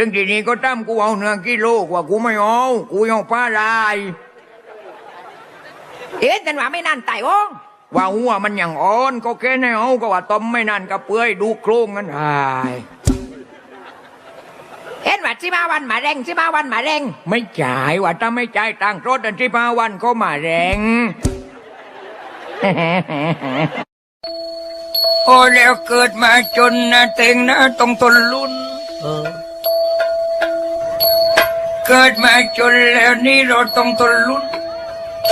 ถึงทีนี้ก็ตั้มกูเอาเนื้อกิโลกว่ากูไม่เอา กูเอาปลาลาย เอ๊ะจันว่าไม่นานตายโอ้งว่าหัวมันอย่างอ่อนก็แค่ในเอาก็ว่าต้มไม่นานก็เปื่อยดูโครงกันอายเห็นว่าสิมาวันมาแรงสิมาวันมาแรง ไม่จ่ายว่าถ้าไม่จ่ายตังค์รถอันที่พาวันก็มาแรง โอ้แล้วเกิดมาจนนะเต็งนะต้องทนลุ้น เกิดมาจนแล้วนี่เราต้องทนลุ้น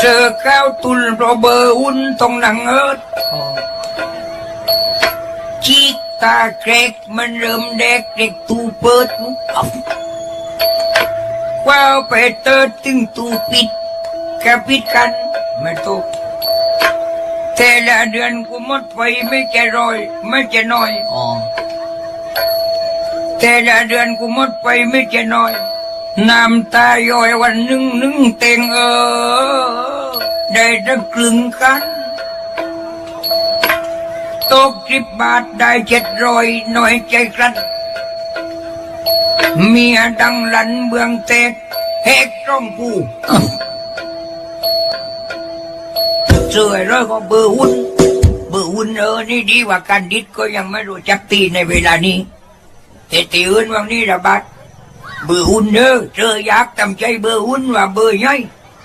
เจอข้าวตุนโรเบอร์อุ่นต้องหนังเอิดชีกตาเกรกมันเริ่มแดกเด็กตูเปิดอับว้าวไปเติร์ดตึงตูปิดแค่ปิดกันไม่ตกแต่ละเดือนกูหมดไปไม่แก่รอย ไม่แก่น้อยอ๋อแต่ละเดือนกูหมดไปไม่แก่น้อย น้ำตาย่อยวันหนึ่งหนึ่งเต็งเออ ได้ตั้งกลึงกันตกสิบบาทได้เจ็ดร้อยหน่อยใจกรันเมียดังหลันเบืองเตกเฮกร้องกูเสื่อยร้อยก็เบอร์หุ่นเบอร์หุ่นเออ นี่ดีกว่ากันดิดก็ยังไม่รู้จักตีในเวลานี้แต่ตีอื่นวันนี้ระบาด เบอร์หุ่นเด้อเจอยากทำใจเบอร์หุ่นว่าเบอร์ใหญ่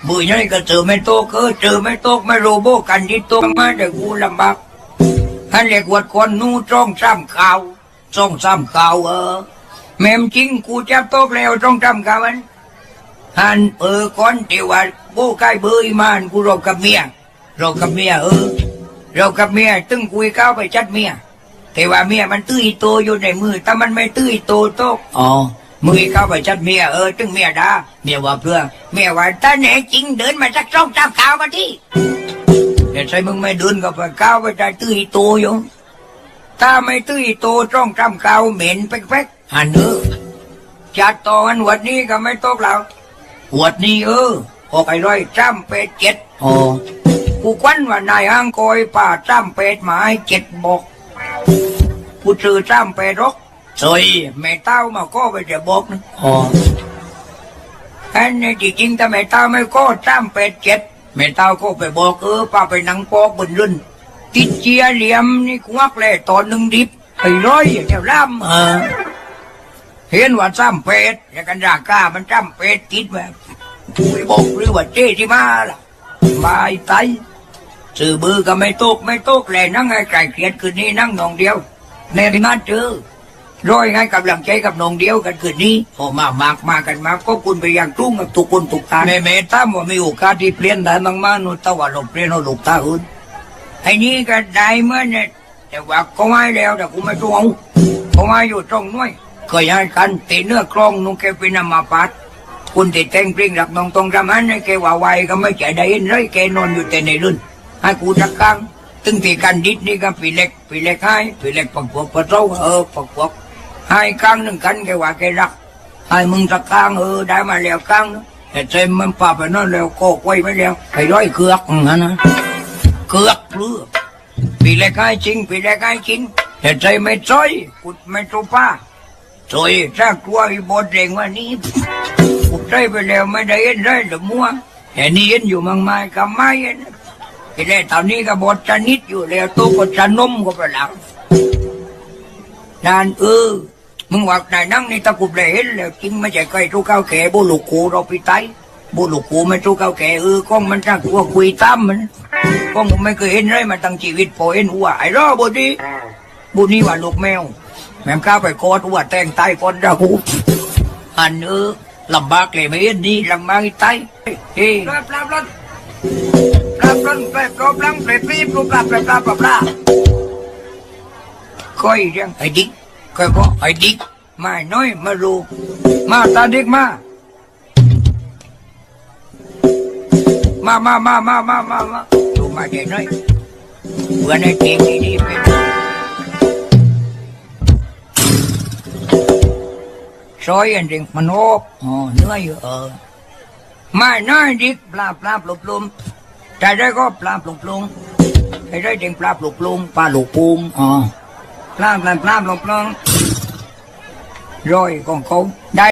เบอร์ใหญ่ก็เจอไม่โตก็เจอไม่โตกไม่โรโบกันดิดโตมาแต่กูลำบากท่านเรียกว่าคนนู้จ้องซ้ำข่าวจ้องซ้ำข่าวเออแม่มจริงกูจับโต๊ะแล้วจ้องซ้ำข่าวมันฮันเออคนเทว่าโบใกล้เบอร์อีมานกูรบกับเมียรบกับเมียเออรบกับเมียตึงคุยก้าวไปจัดเมียแต่ว่าเมียมันตื้อโตอยู่ในมือแต่มันไม่ตื้อโตโตอ๋อ มือเข้าไปจัดเมียเออตึงเมียดาเมียว่าเพื่อเมียว่าถ้าแน่จริงเดินมาสักจ้องซ้ำข่าวมาที่เดี๋ยวใส่มึงไม่เดินกับไปก้าวไปใจตื้อโตอยู่ถ้าไม่ตื้อโตจ้องจำก้าวเหม็นแป๊กๆหันเออจัดต่อกันวัดนี้ก็ไม่ตกแล้ววัดนี้เออออกไอ้ร้อยจ้ำเป็ดเจ็ดอ๋อกูควันว่านายห้างคอยป่าจ้ำเป็ดหมายเจ็ดบอกกูซื้อจ้ำเป็ดรก สวยแม่เต้ามาก็ไปจะบอกนะอ๋ออันนี้จริงๆถ้าแม่เต้าไม่ก็จ้ำเป็ดเจ็ดแม่เต้าก็ไปบอกเออป้าไปนั่งปอกบนรุ่นติดเจียเหลี่ยมนี่ควักเลยตอนหนึ่งดิบไอ้ร้อยเดี๋ยวล่ำอ่าเห็นว่าจ้ำเป็ดแล้วกันรากกามันจ้ำเป็ดติดแบบไปบอกหรือว่าเจ้ที่มาล่ะบายไตสื่อบือก็ไม่ตกไม่ตกเลยนั่งไอ้ไก่เกลียดคืนนี้นั่งนองเดียวในที่นั่นเจอ ร้อยให้กำลังใจกับน้องเดียวกันคืนนี้พอมามากมากันมาก็คุณไปอย่างตุ้งกับทุกคนทุกตาในเมตามว่ามีโอกาสที่เปลี่ยนได้บางมานุตะวันเราเปลี่ยนเราลูกตาอื่นไอ้นี่ก็ได้เมื่อเนี่ยแต่ว่าก็ไม่แล้วแต่กูไม่ต้องเอาเขามาอยู่ตรงน้อยเคยให้กันตีเนื้อกลองนุ่งแกเป็นอมาปัดคุณติดแต่งเพลงรักน้องตรงรำหันให้แกว่าไวก็ไม่ใจได้เห็นเลยแกนอนอยู่แต่ในรุ่นให้กูจักกังตึงตีกันดิดนี่ก็ปีเล็กปีเล็กให้ปีเล็กปักพวกปะเจ้าเออปักพวก ให้กังหนึ่งกันแกว่าแกรัก ให้มึงจักกังเออได้มาแล้วกังแต่เจมมันป่าไปนั่นแล้วโกกไว้ไม่แล้วไอ้ร้อยเกือกงั้นนะเกือกเลือปีเล็กให้จริงปีเล็กให้จริงแต่ใจไม่จ้อยกุดไม่โตป้าสวยถ้ากลัวอีบดเร่งว่านี้ผมใจไปแล้วไม่ได้เห็นได้หรือมัวแต่นี่เห็นอยู่มังไม่กับไม่เห็นทีแรกตอนนี้ก็บดชนิดอยู่แล้วตัวก็ชะนมก็ไปหลังนานเออ มึงว่าไหนนั่งนี่ตะกุบเลยเห็นแล้วจริงไม่ใช่ใครทุกข้าวแก่บุลูกกูเราไปไตบุลูกกูไม่ทุกข้าวแก่เออก้องมันจ้างตัวคุยตามมันก้องผมไม่เคยเห็นเลยมาตั้งชีวิตพอเห็นหัวไอ้รอบุดีบุนี้ว่าลูกแมว แม่มข้าไปโคตรว่าแต่งตายคนเราอันเออลำบากเลยไม่เห็นนี่ลำบากตายเฮ้ยปลาปลาปลาปลาปลาปลาปลาปลาปลาปลาปลาปลาปลาปลาปลาปลาค่อยเรียงไอ้ดิ๊ก ก็ก็ไอ้ดิกมาน้อยมาลูกมาตาดิกมา มามามามามามามาดูมาเด็กน้อยเพื่นไอ้เก่งนี่เปซอยอันเด็กมันโอ้อ๋เนื้อยู่เออมาน้อยดิกปลาปลาปลุกปลุมแต่ได้ก็ปลาปลุกปลุมไอ้ได้เด็กปลาปลุกปลุมปลาปลุกปูมอ๋อปลาปลาปลาปลุกลุม ร้อยของเขาได้